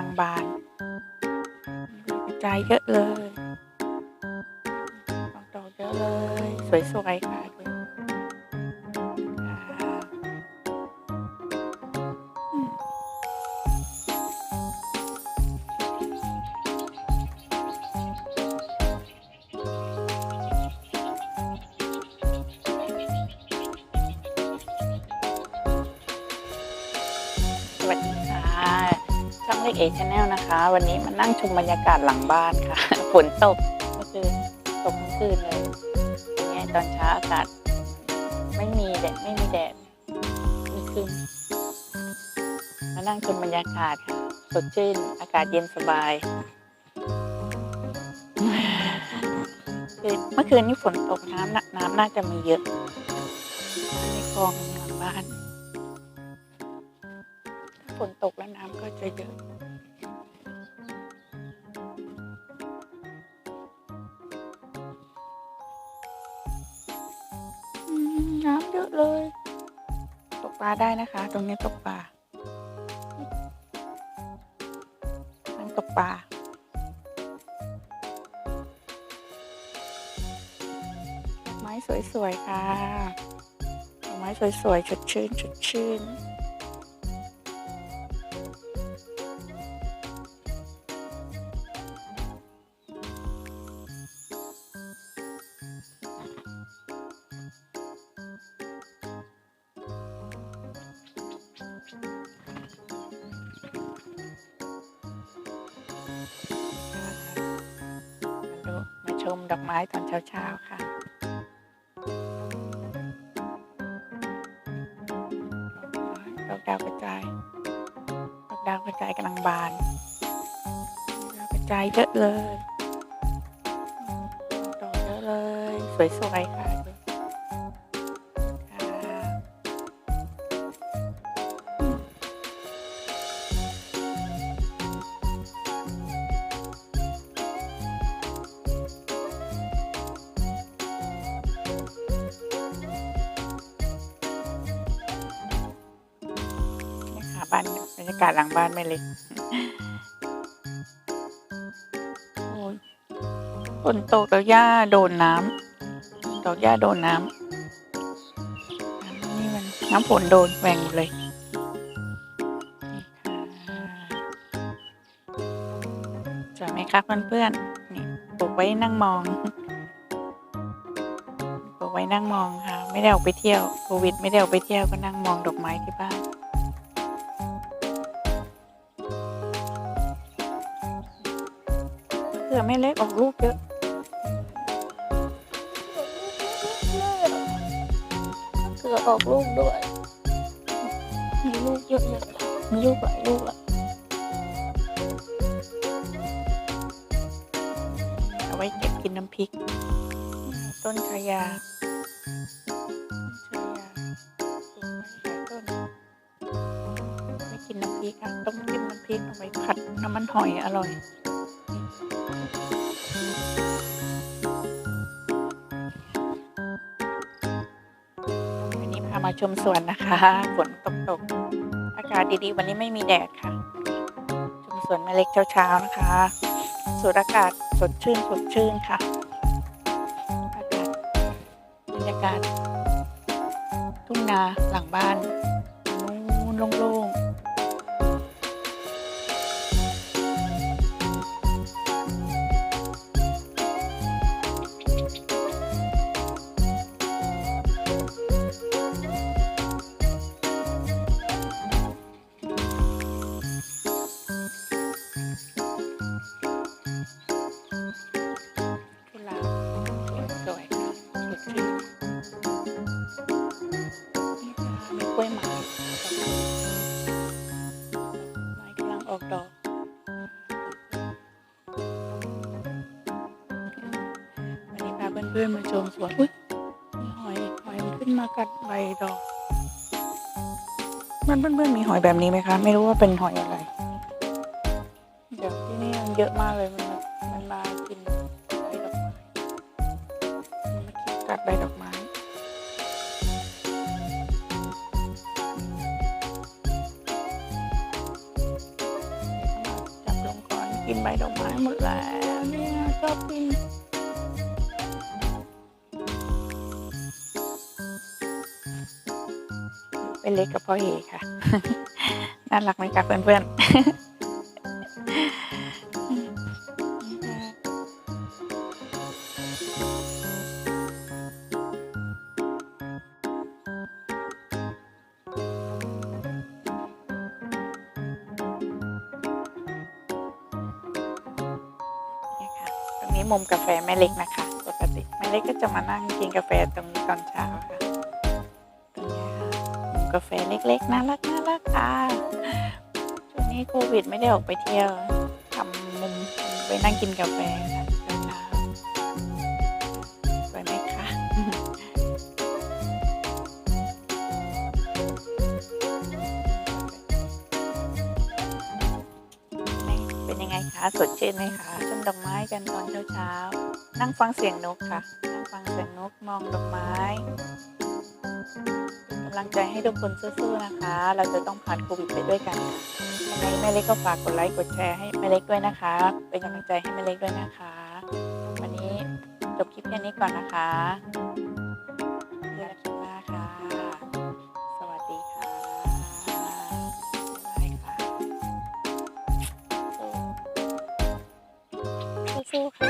ลังบานกระจายเยอะเลยดอกเยอะเลย สวยๆค่ะ กเอชแนลนะคะ วันนี้มานั่งชมบรรยากาศหลังบ้านค่ะ ฝนตกเมื่อคืนตกเมื่อคืนเลยเป็นไงตอนเช้าอากาศไม่มีแดดไม่มีแดดมีคืนมานั่งชมบรรยากาศค่ะสดชื่น อากาศเย็นสบายคือเมื่อคืนนี้ฝนตกน้ำน้ำน่าจะมีเยอะในคลองหลังบ้าน ฝนตกแล้วน้ำก็จะเยอะน้ำเยอะเลย ตกปลาได้นะคะ ตรงนี้ตกปลานั่งตกปลาไม้สวยๆค่ะไม้สวยๆสดชื่นสดชื่น มาชมดอกไม้ตอนเช้าๆค่ะดอกดาวกระจายดอกดาวกระจายกำลังบานดาวกระจายเยอะเลยดอกเยอะเลย สวยๆค่ะ บ้านบรรยากาศหลังบ้านไม่เล็กโอ้ยฝนตกแล้วหญ้าโดนน้ำดอกหญ้าโดนน้ำนี่มันน้ำฝนโดนแหว่งหมดเลยสวยไหมคะเพื่อนๆนี่ปลูกไว้นั่งมองปลูกไว้นั่งมองค่ะ ไม่ได้ออกไปเที่ยวโควิด ไม่ได้ออกไปเที่ยวก็นั่งมองดอกไม้ที่บ้าน อไม่เล็กออกลูกเยอะเขือออกลูกด้วย มีลูกเยอะๆมีลูกหลายลูกอะเอาไว้เก็บกินน้ำพริก ต้นชายาขยาไม่กินน้ำพริกค่ะต้มจิ้มน้ำพริกเอาไว้ผัดน้ำมันหอยอร่อยามาชมสวนนะคะฝนตกตกอากาศดีๆ วันนี้ไม่มีแดดค่ะ ชมสวนแม่เล็กเช้าๆนะคะสูดอากาศสดชื่นสดชื่นค่ะอากาศบรรยากาศทุ่งนาหลังบ้านนู้นโล่งๆ เพื่อนมาชมสวนอุ้ยมีหอยหอยมันขึ้นมากัดใบดอก มันเพื่อนๆมีหอยแบบนี้ไหมคะ ไม่รู้ว่าเป็นหอยอะไร เดี๋ยวที่นี่มันเยอะมากเลยมันมามันมากินใบดอกไม้มันมากินกัดใบดอกไม้ขกินใบดอกไม้หมดแล้วเนี่ยชอบกิน เป็นเล็กกับพ่อเอค่ะ น่ารักไหมคะเพื่อนๆนี่ค่ะตรงนี้มุมกาแฟแม่เล็กนะคะ ปกติแม่เล็กก็จะมานั่งกินกาแฟตรงนี้ตอนเช้าค่ะตรงนี้ค่ะมุม กาแฟเล็กๆน่ารักน่ารักค่ะช่วงนี้โควิดไม่ได้ออกไปเที่ยวทำมุมไปนั่งกินกาแฟค่ะสวยไหมคะเป็นยังไงคะสดชื่นไหมคะชมดอกไม้กันตอนเช้าๆนั่งฟังเสียงนกค่ะ นั่งฟังเสียงนกมองดอกไม้ำลังใจให้ทุกคนสู้ๆนะคะ เราจะต้องผ่านโควิดไปด้วยกันค่ะยังไงแม่เล็กก็ฝากกดไลค์กดแชร์ให้แม่เล็กด้วยนะคะ เป็นกำลังใจให้แม่เล็กด้วยนะคะ วันนี้จบคลิปแค่นี้ก่อนนะคะเจอกันคลิปหน้าค่ะ สวัสดีค่ะบ๊ายบายค่ะสู้ๆค่ะ